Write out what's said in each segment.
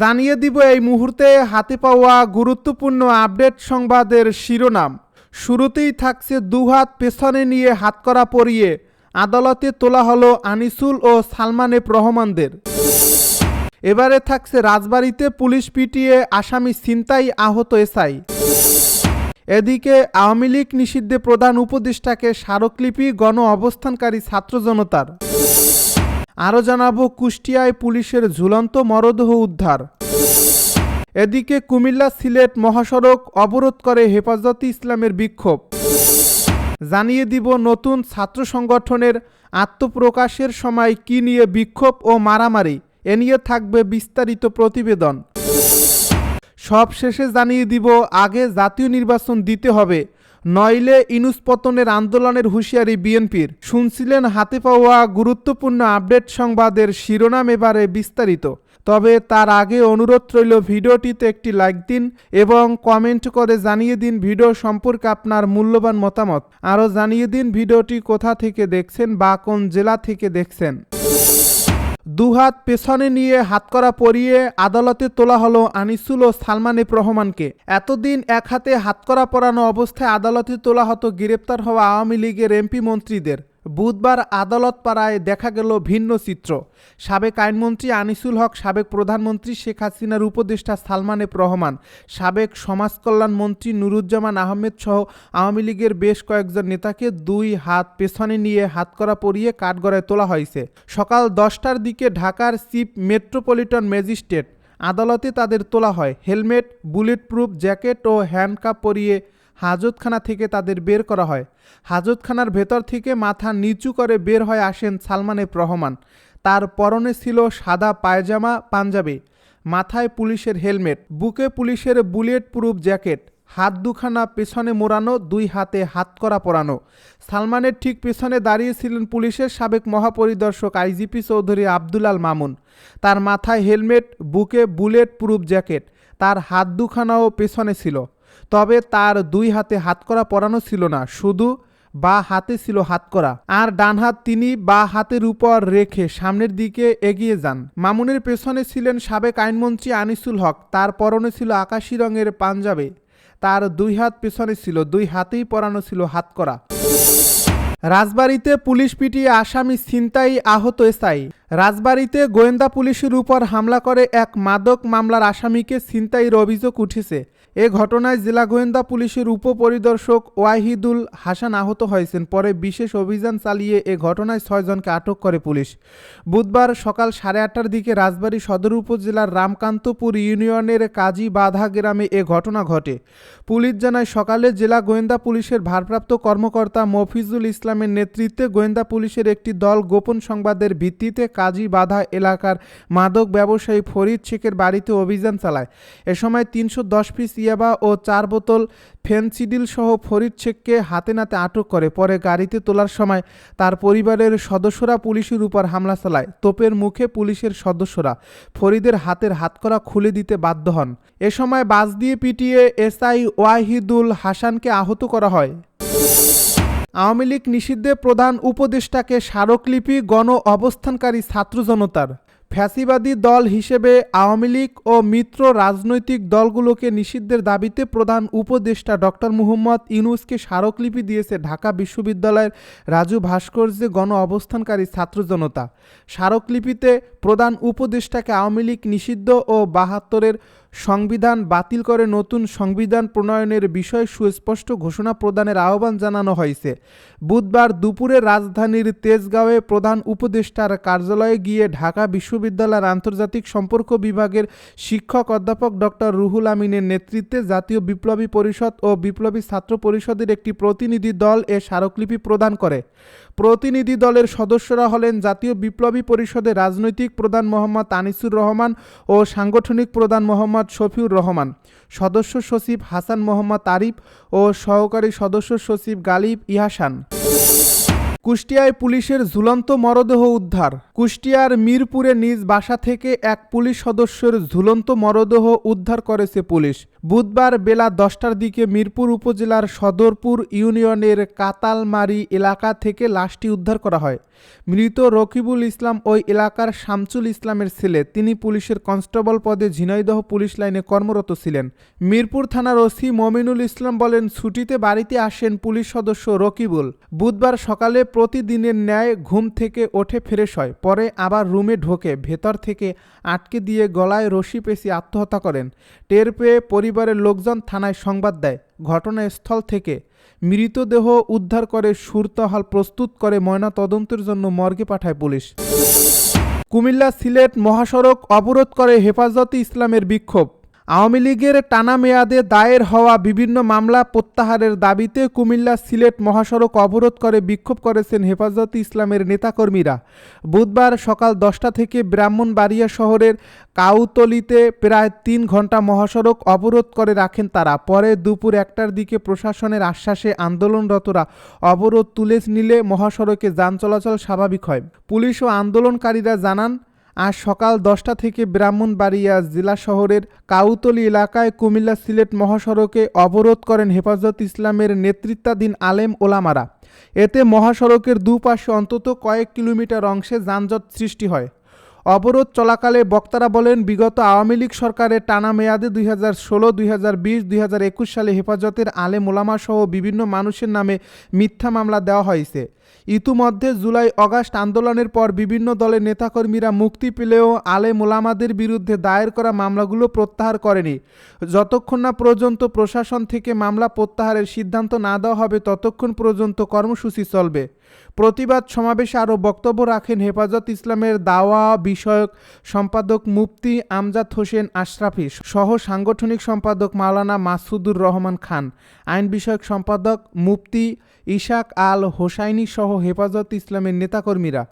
জানিয়ে দিব এই মুহূর্তে হাতে পাওয়া গুরুত্বপূর্ণ আপডেট সংবাদের শিরোনাম। শুরুতেই থাকছে দুহাত পেছনে নিয়ে হাতকড়া পরিয়ে আদালতে তোলা হলো আনিসুল ও সালমানেব রহমানদের। এবারে থাকছে রাজবাড়িতে পুলিশ পিটিয়ে আসামি ছিনতাই আহত এসআই। এদিকে আওয়ামী লীগ নিষিদ্ধে প্রধান উপদেষ্টাকে স্মারকলিপি গণ অবস্থানকারী ছাত্র জনতার। আরও জানাব কুষ্টিয়ায় পুলিশের ঝুলন্ত মরদেহ উদ্ধার। এদিকে কুমিল্লা সিলেট মহাসড়ক অবরোধ করে হেফাজতে ইসলামের বিক্ষোভ। জানিয়ে দিব নতুন ছাত্র সংগঠনের আত্মপ্রকাশের সময় কি নিয়ে বিক্ষোভ ও মারামারি, এ নিয়ে থাকবে বিস্তারিত প্রতিবেদন। সব শেষে জানিয়ে দিব, আগে জাতীয় নির্বাচন দিতে হবে নইলে ইনুস পতনের আন্দোলনের হুঁশিয়ারি বিএনপির। শুনছিলেন হাতে পাওয়া গুরুত্বপূর্ণ আপডেট সংবাদের শিরোনাম এবারে বিস্তারিত। তবে তার আগে অনুরোধ রইল ভিডিওটিতে একটি লাইক দিন এবং কমেন্ট করে জানিয়ে দিন ভিডিও সম্পর্কে আপনার মূল্যবান মতামত। আরও জানিয়ে দিন ভিডিওটি কোথা থেকে দেখছেন বা কোন জেলা থেকে দেখছেন। দুহাত পেছনে নিয়ে হাতকড়া পরিয়ে আদালতে তোলা হলো আনিসুল ও সালমানেব রহমানকে। এতদিন এক হাতে হাতকড়া পরানো অবস্থায় আদালতে তোলা হতো গ্রেপ্তার হওয়া আওয়ামী লীগের এমপি মন্ত্রীদের। বুধবার আদালত পাড়ায় দেখা গেল ভিন্ন চিত্র। সাবেক আইনমন্ত্রী আনিসুল হক, সাবেক প্রধানমন্ত্রী শেখ হাসিনার উপদেষ্টা সালমানেব রহমান, সাবেক সমাজকল্যাণ মন্ত্রী নুরুজ্জামান আহমেদ সহ আওয়ামী লীগের বেশ কয়েকজন নেতাকে দুই হাত পেছনে নিয়ে হাতকড়া পরিয়ে কাঠগড়ায় তোলা হয়েছে। সকাল দশটার দিকে ঢাকার চিফ মেট্রোপলিটন ম্যাজিস্ট্রেট আদালতে তাদের তোলা হয়। হেলমেট বুলেট প্রুফ জ্যাকেট ও হ্যান্ডকাপ পরিয়ে হাজতখানা থেকে তাদের বের করা হয়। হাজতখানার ভেতর থেকে মাথা নিচু করে বের হয়ে আসেন সালমানেব রহমান তার পরনে ছিল সাদা পায়জামা, পাঞ্জাবি। মাথায় পুলিশের হেলমেট, বুকে পুলিশের বুলেট প্রুফ জ্যাকেট, হাত দুখানা পেছনে মোড়ানো, দুই হাতে হাতকড়া পরানো। সালমানের ঠিক পেছনে দাঁড়িয়েছিলেন পুলিশের সাবেক মহাপরিদর্শক আইজিপি চৌধুরী আব্দুল আল মামুন। তার মাথায় হেলমেট, বুকে বুলেট প্রুফ জ্যাকেট, তার হাত দুখানাও পেছনে ছিল। তবে তার দুই হাতে হাতকড়া পরানো ছিল না, শুধু বা হাতে ছিল হাতকড়া। আর ডান হাত তিনি বা হাতের উপর রেখে সামনের দিকে এগিয়ে যান। মামুনের পেছনে ছিলেন সাবেক আইনমন্ত্রী আনিসুল হক, তার পরনে ছিল আকাশি রঙের পাঞ্জাবে। তার দুই হাত পেছনে ছিল, দুই হাতেই পরানো ছিল হাতকড়া। রাজবাড়িতে পুলিশ পিটিয়ে আসামি ছিনতাই আহত এসআই রাজবাড়িতে গোয়েন্দা পুলিশের উপর হামলা করে এক মাদক মামলার আসামিকে ছিনতাইয়ের অভিযোগ উঠেছে। এ ঘটনায় জেলা গোয়েন্দা পুলিশের উপপরিদর্শক ওয়াহিদুল হাসান আহত হয়েছেন। পরে বিশেষ অভিযান চালিয়ে এ ঘটনায় ছয়জনকে আটক করে পুলিশ। বুধবার সকাল সাড়ে আটটার দিকে রাজবাড়ী সদর উপজেলার রামকান্তপুর ইউনিয়নের কাজী বাধা গ্রামে এ ঘটনা ঘটে। পুলিশ জানায়, সকালে জেলা গোয়েন্দা পুলিশের ভারপ্রাপ্ত কর্মকর্তা মফিজুল ইসলামের নেতৃত্বে গোয়েন্দা পুলিশের একটি দল গোপন সংবাদের ভিত্তিতে কাজী বাধা এলাকার মাদক ব্যবসায়ী ফরিদ শেখের বাড়িতে অভিযান চালায়। এ সময় তিনশো দশ পিস ইয়াবা ও চার বোতল ফেনসিডিল সহ ফরিদ শেখকে হাতে নাতে আটক করে। পরে গাড়িতে তোলার সময় তার পরিবারের সদস্যরা পুলিশের উপর হামলা চালায়। তোপের মুখে পুলিশের সদস্যরা ফরিদের হাতের হাতকড়া খুলে দিতে বাধ্য হন। এ সময় বাস দিয়ে পিটিয়ে এসআই ওয়াহিদুল হাসানকে আহত করা হয়। আওয়ামী লীগ নিষিদ্ধে প্রধান উপদেষ্টাকে স্মারকলিপি গণ অবস্থানকারী ছাত্র জনতার ফ্যাসিবাদী দল হিসেবে আওয়ামী লীগ ও মিত্র রাজনৈতিক দলগুলোকে নিষিদ্ধের দাবিতে প্রধান উপদেষ্টা ডক্টর মুহম্মদ ইউনুসকে স্মারকলিপি দিয়েছে ঢাকা বিশ্ববিদ্যালয়ের রাজু ভাস্কর্যে গণ অবস্থানকারী ছাত্র জনতা। স্মারকলিপিতে প্রধান উপদেষ্টাকে আওয়ামী লীগ নিষিদ্ধ ও বাহাত্তরের সংবিধান বাতিল করে নতুন সংবিধান প্রণয়নের বিষয়ে সুস্পষ্ট ঘোষণা প্রদানের আহ্বান জানানো হয়েছে। বুধবার দুপুরে রাজধানীর তেজগাঁওয়ে প্রধান উপদেষ্টার কার্যালয়ে গিয়ে ঢাকা বিশ্ববিদ্যালয়ের আন্তর্জাতিক সম্পর্ক বিভাগের শিক্ষক অধ্যাপক ডক্টর রুহুল আমিনের নেতৃত্বে জাতীয় বিপ্লবী পরিষদ ও বিপ্লবী ছাত্র পরিষদের একটি প্রতিনিধি দল এ স্মারকলিপি প্রদান করে। প্রতিনিধি দলের সদস্যরা হলেন জাতীয় বিপ্লবী পরিষদের রাজনৈতিক প্রধান মোহাম্মদ আনিসুর রহমান ও সাংগঠনিক প্রধান মোহাম্মদ শফিউর রহমান, সদস্য সচিব হাসান মোহাম্মদ আরিফ ও সহকারী সদস্য সচিব গালিব ইহাসান। কুষ্টিয়ায় পুলিশের ঝুলন্ত মরদেহ উদ্ধার। কুষ্টিয়ার মিরপুরে নিজ বাসা থেকে এক পুলিশ সদস্যের ঝুলন্ত মরদেহ উদ্ধার করেছে পুলিশ। বুধবার বেলা দশটার দিকে মিরপুর উপজেলার সদরপুর ইউনিয়নের কাতালমারি এলাকা থেকে লাশটি উদ্ধার করা হয়। মৃত রকিবুল ইসলাম ওই এলাকার শামসুল ইসলামের ছেলে। তিনি পুলিশের কনস্টেবল পদে ঝিনাইদহ পুলিশ লাইনে কর্মরত ছিলেন। মিরপুর থানার ওসি মমিনুল ইসলাম বলেন, ছুটিতে বাড়িতে আসেন পুলিশ সদস্য রকিবুল। বুধবার সকালে প্রতিদিনের ন্যায় ঘুম থেকে ওঠে ফ্রেশ হয়, পরে আবার রুমে ঢোকে, ভেতর থেকে আটকে দিয়ে গলায় রশি পেঁচিয়ে আত্মহত্যা করেন। টের পেয়ে পরিবারের লোকজন থানায় সংবাদ দেয়, ঘটনাস্থল থেকে মৃতদেহ উদ্ধার করে সুরতহাল প্রস্তুত করে ময়না তদন্তের জন্য মর্গে পাঠায় পুলিশ। কুমিল্লা সিলেট মহাসড়ক অবরোধ করে হেফাজতে ইসলামের বিক্ষোভ। আওয়ামী লীগের টানা মেয়াদে দায়ের হওয়া বিভিন্ন মামলা প্রত্যাহারের দাবিতে কুমিল্লা সিলেট মহাসড়ক অবরোধ করে বিক্ষোভ করেছেন হেফাজতে ইসলামের নেতাকর্মীরা। বুধবার সকাল দশটা থেকে ব্রাহ্মণবাড়িয়া শহরের কাউতলিতে প্রায় তিন ঘণ্টা মহাসড়ক অবরোধ করে রাখেন তারা। পরে দুপুর একটার দিকে প্রশাসনের আশ্বাসে আন্দোলনরতরা অবরোধ তুলে নিলে মহাসড়কে যান চলাচল স্বাভাবিক হয়। পুলিশ ও আন্দোলনকারীরা জানান আজ সকাল দশটা থেকে ব্রাহ্মণবাড়িয়া জেলা শহরের কাউতলি এলাকায় কুমিল্লা সিলেট মহাসড়কে অবরোধ করেন হেফাজত ইসলামের নেতৃত্বাধীন আলেম ওলামারা। এতে মহাসড়কের দুপাশে অন্তত কয়েক কিলোমিটার অংশে যানজট সৃষ্টি হয়। অবরোধ চলাকালে বক্তারা বলেন, বিগত আওয়ামী লীগ সরকারের টানা মেয়াদে দুই হাজার ষোলো, দুই হাজার বিশ, দুই হাজার একুশ সালে হেফাজতের আলে ওলামা সহ বিভিন্ন মানুষের নামে মিথ্যা মামলা দেওয়া হয়েছে। ইতিমধ্যে জুলাই, অগাস্ট আন্দোলনের পর বিভিন্ন দলের নেতাকর্মীরা মুক্তি পেলেও আলে মোলামাদের বিরুদ্ধে দায়ের করা মামলাগুলো প্রত্যাহার করেনি। যতক্ষণ না পর্যন্ত প্রশাসন থেকে মামলা প্রত্যাহারের সিদ্ধান্ত না দেওয়া হবে, ততক্ষণ পর্যন্ত কর্মসূচি চলবে। প্রতিবাদ সমাবেশে আরও বক্তব্য রাখেন হেফাজত ইসলামের দাওয়া বিষয়ক সম্পাদক মুফতি আমজাদ হোসেন আশরাফি সহ সাংগঠনিক সম্পাদক মাওলানা মাসুদুর রহমান খান। আইন বিষয়ক সম্পাদক মুফতি ইশাক আল হোসাইনি সহ হেফাজত ইসলামের নেতাকর্মীরা।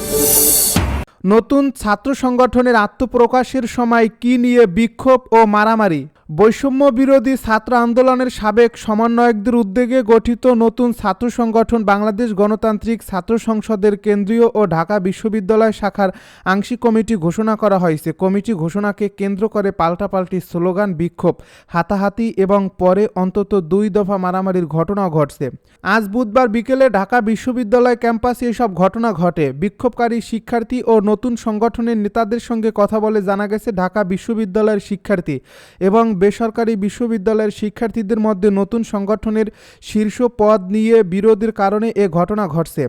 নতুন ছাত্র সংগঠনের আত্মপ্রকাশের সময় কি নিয়ে বিক্ষোভ ও মারামারি? বৈষম্য বিরোধী ছাত্র আন্দোলনের সাবেক সমন্বয়কদের উদ্যোগে গঠিত নতুন ছাত্র সংগঠন বাংলাদেশ গণতান্ত্রিক ছাত্র সংসদের কেন্দ্রীয় ও ঢাকা বিশ্ববিদ্যালয় শাখার আংশিক কমিটি ঘোষণা করা হয়েছে। কমিটি ঘোষণাকে কেন্দ্র করে পাল্টাপাল্টি স্লোগান বিক্ষোভ, হাতাহাতি এবং পরে অন্তত দুই দফা মারামারির ঘটনা ঘটছে। আজ বুধবার বিকেলে ঢাকা বিশ্ববিদ্যালয় ক্যাম্পাসে এসব ঘটনা ঘটে। বিক্ষোভকারী শিক্ষার্থী ও নতুন সংগঠনের নেতাদের সঙ্গে কথা বলে জানা গেছে, ঢাকা বিশ্ববিদ্যালয়ের শিক্ষার্থী এবং বেসরকারি বিশ্ববিদ্যালয়ের শিক্ষার্থীদের মধ্যে নতুন সংগঠনের শীর্ষ পদ নিয়ে বিরোধের কারণে এ ঘটনা ঘটছে।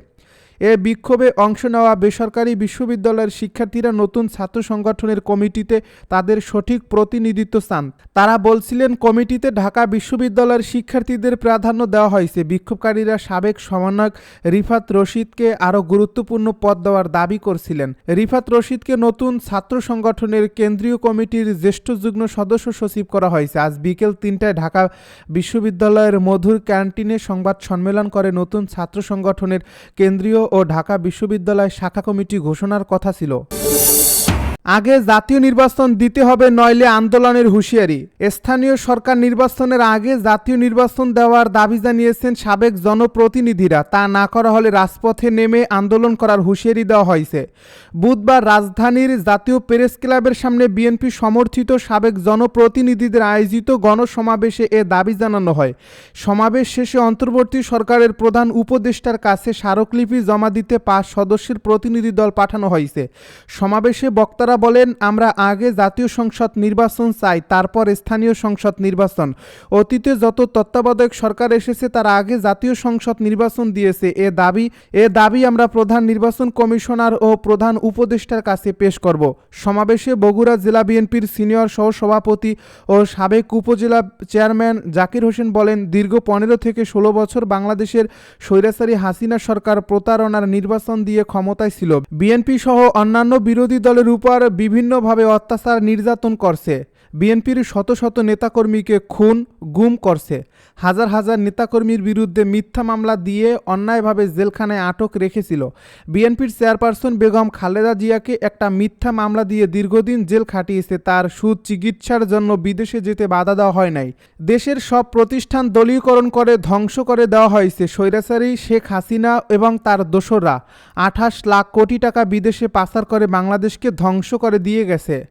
এ বিক্ষোভে অংশ নেওয়া বেসরকারি বিশ্ববিদ্যালয়ের শিক্ষার্থীরা নতুন ছাত্র সংগঠনের কমিটিতে তাদের সঠিক প্রতিনিধিত্ব চান। তারা বলছিলেন, কমিটিতে ঢাকা বিশ্ববিদ্যালয়ের শিক্ষার্থীদের প্রাধান্য দেওয়া হয়েছে। বিক্ষোভকারীরা সাবেক সমন্বয়ক রিফাত রশিদকে আরও গুরুত্বপূর্ণ পদ দেওয়ার দাবি করছিলেন। রিফাত রশিদকে নতুন ছাত্র সংগঠনের কেন্দ্রীয় কমিটির জ্যেষ্ঠ যুগ্ম সদস্য সচিব করা হয়েছে। আজ বিকেল তিনটায় ঢাকা বিশ্ববিদ্যালয়ের মধুর ক্যান্টিনে সংবাদ সম্মেলন করে নতুন ছাত্র সংগঠনের কেন্দ্রীয় ও ঢাকা বিশ্ববিদ্যালয় শাখা কমিটি ঘোষণার কথা ছিল। আগে জাতীয় নির্বাচন দিতে হবে নইলে আন্দোলনের হুঁশিয়ারি। স্থানীয় সরকার নির্বাচনের আগে জাতীয় নির্বাচন দেওয়ার দাবি জানিয়েছেন সাবেক জনপ্রতিনিধিরা। তা না করা হলে রাজপথে নেমে আন্দোলন করার হুঁশিয়ারি দেওয়া হয়েছে। বুধবার রাজধানীর জাতীয় প্রেস ক্লাবের সামনে বিএনপি সমর্থিত সাবেক জনপ্রতিনিধিদের আয়োজিত গণসমাবেশে এ দাবি জানানো হয়। সমাবেশ শেষে অন্তর্বর্তী সরকারের প্রধান উপদেষ্টার কাছে স্মারকলিপি জমা দিতে পাঁচ সদস্যের প্রতিনিধি দল পাঠানো হয়েছে। সমাবেশে বক্তারা বলেন, আমরা আগে জাতীয় সংসদ নির্বাচন চাই, তারপর স্থানীয় সংসদ নির্বাচন। অতীতে যত তত্ত্বাবধায়ক সরকার এসেছে, তার আগে জাতীয় সংসদ নির্বাচন দিয়েছে। এ দাবি এ দাবি আমরা প্রধান নির্বাচন কমিশনার ও প্রধান উপদেষ্টার কাছে পেশ করব। সমাবেশে বগুড়া জেলা বিএনপির সিনিয়র সহ সভাপতি ও সাবেক উপজেলা চেয়ারম্যান জাকির হোসেন বলেন, দীর্ঘ পনেরো থেকে ষোলো বছর বাংলাদেশের স্বৈরাচারী হাসিনা সরকার প্রতারণার নির্বাচন দিয়ে ক্ষমতায় ছিল। বিএনপি সহ অন্যান্য বিরোধী দলের উপর বিভিন্নভাবে অত্যাচার নির্যাতন করছে। বিএনপির শত শত নেতাকর্মীকে খুন, গুম করছে। হাজার হাজার নেতাকর্মীর বিরুদ্ধে মিথ্যা মামলা দিয়ে অন্যায়ভাবে জেলখানায় আটক রেখেছিল। বিএনপির চেয়ারপারসন বেগম খালেদা জিয়াকে একটা মিথ্যা মামলা দিয়ে দীর্ঘদিন জেল খাটিয়েছে। তার সুদ চিকিৎসার জন্য বিদেশে যেতে বাধা দেওয়া হয় নাই। দেশের সব প্রতিষ্ঠান দলীয়করণ করে ধ্বংস করে দেওয়া হয়েছে। স্বৈরাচারী শেখ হাসিনা এবং তার দোসররা। আঠাশ লাখ কোটি টাকা বিদেশে পাচার করে বাংলাদেশকে ধ্বংস করে দিয়ে গেছে।